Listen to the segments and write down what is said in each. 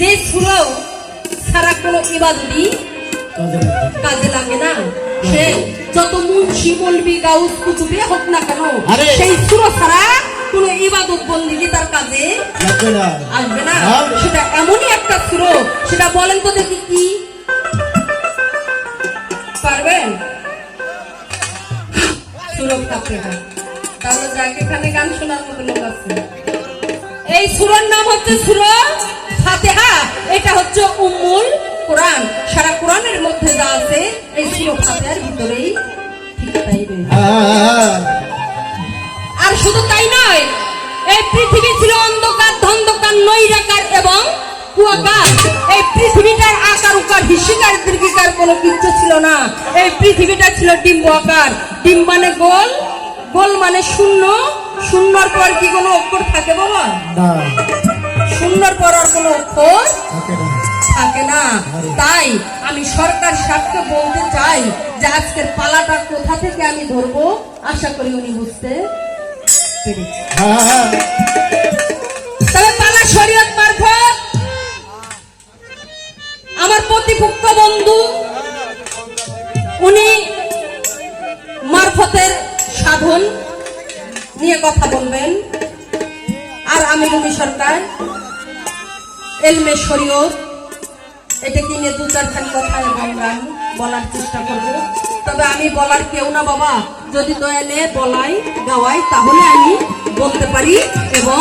যে সুরো সারা কোনো ইবাদতই কাজে লাগে। না। সে যত মুন্সি মলবি গাউস কুতুবে হোক না কেন সেই সুরো ছাড়া কোনো ইবাদত বন্দিগি তার কাজে আসবে না। সেটা এমনই একটা সুরো সেটা বলেন তো দেখি কি। পারবেন? সুরো তাহলে যাকে এখানে গান শোনার মতো লোক আছে। এই সুরের নাম হচ্ছে সুর ফাতেহা এটা হচ্ছে উম্মুল কোরআন। সারা কোরআনের মধ্যে যা আছে এই সুর ফাতেহার ভিতরেই। তাই রয়েছে হ্যাঁ, আর শুধু তাই নয় এই পৃথিবী ছিল অন্ধকার ধন্ধকার নৈরাকার এবং কুয়াকার। এই পৃথিবীটার আকার উকার হিসিকার দীর্ঘিকার কোনো কিচ্ছু ছিল না। এই পৃথিবীটা ছিল ডিম্ব আকার। ডিম মানে গোল গোল মানে শূন্য। শূন্যর পর কি কোনো অক্ষর থাকে বাবা শূন্যর পর আর কোনো অক্ষর থাকে না। তাই আমি সরকার সাহেবকে বলতে চাই যে আজকের পালাটা কোথা থেকে আমি ধরবো? আশা করি উনি বুঝতে পেরেছি। তবে পালা শরীয়ত মারফত আমার প্রতিপক্ষ বন্ধু উনি মারফতের সাধন নিয়ে কথা বলবেন। আর আমি রুমি সরকার এলমে শরীয়ত এটাকে নিয়ে দু চারখানি কথা গান বলার চেষ্টা করব? তবে আমি বলার কেউ না বাবা। যদি দয়ালে বলাই, গাওয়াই, তাহলে আমি বলতে পারি এবং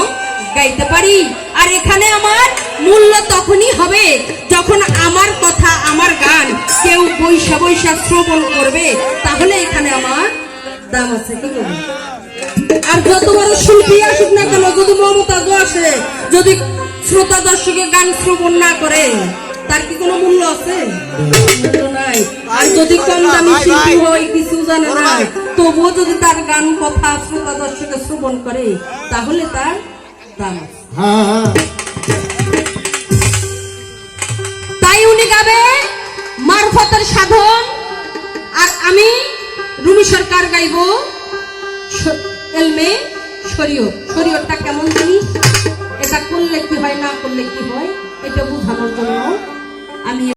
গাইতে পারি। আর এখানে আমার মূল্য তখনই হবে যখন আমার কথা, আমার গান কেউ বৈশা বৈশা শ্রবণ করবে। তাহলে এখানে আমার দাম আছে, কি করবে আর যত বড় শিল্পী আসুক না কেন, যদি মমতাজও আসে, যদি শ্রোতা দর্শকে গান শ্রবণ না করে তার কি কোনো মূল্য আছে? নাই। আর যদি কম দামি শিল্পী হয় কিছু জানে না তবুও যদি তার গান কথা শ্রোতা দর্শকে শ্রবণ করে তাহলে তার দাম হ্যাঁ। তাই উনি গাবে মারফতের সাধন আর আমি রুমি সরকার গাইব এলমে শরীয়ত। শরীয়তটা কেমন জিনিস